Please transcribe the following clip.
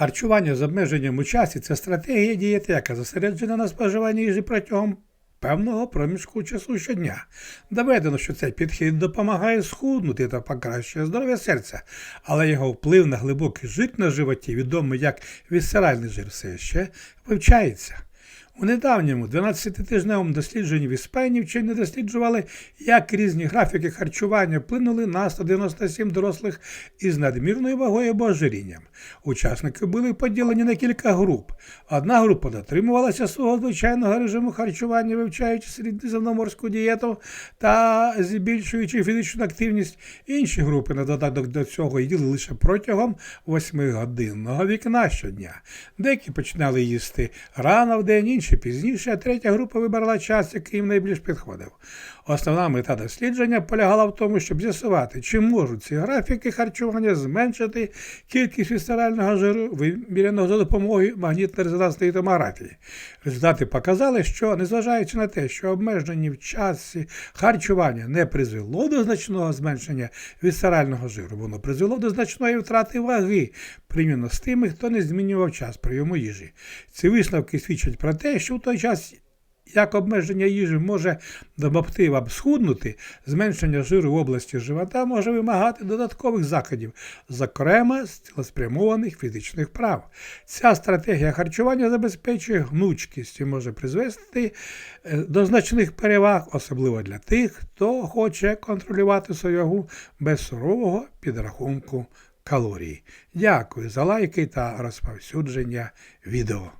Харчування з обмеженням у часі це стратегія дієти, яка зосереджена на споживанні їжі протягом певного проміжку часу щодня. Доведено, що цей підхід допомагає схуднути та покращує здоров'я серця, але його вплив на глибокий жир на животі, відомий як вісцеральний жир, все ще вивчається. У недавньому 12-тижневому дослідженні в Іспанії вчені досліджували, як різні графіки харчування вплинули на 197 дорослих із надмірною вагою або ожирінням. Учасники були поділені на кілька груп. Одна група дотримувалася свого звичайного режиму харчування, вивчаючи середземноморську дієту та збільшуючи фізичну активність. Інші групи на додаток до цього їли лише протягом 8-годинного вікна щодня. Деякі починали їсти рано в день, інші пізніше, а третя група вибрала час, який їм найбільш підходив. Основна мета дослідження полягала в тому, щоб з'ясувати, чи можуть ці графіки харчування зменшити кількість вісцерального жиру, виміряного за допомогою магнітно-резонансної томографії. Результати показали, що незважаючи на те, що обмежені в часі харчування не призвело до значного зменшення вісцерального жиру, воно призвело до значної втрати ваги порівняно з тими, хто не змінював час прийому їжі. Ці висновки свідчать про те, що в той час як обмеження їжі може допомогти вам схуднути, зменшення жиру в області живота може вимагати додаткових заходів, зокрема з цілеспрямованих фізичних прав. Ця стратегія харчування забезпечує гнучкість і може призвести е, до значних переваг, особливо для тих, хто хоче контролювати свою вагу без сурового підрахунку калорій. Дякую за лайки та розповсюдження відео.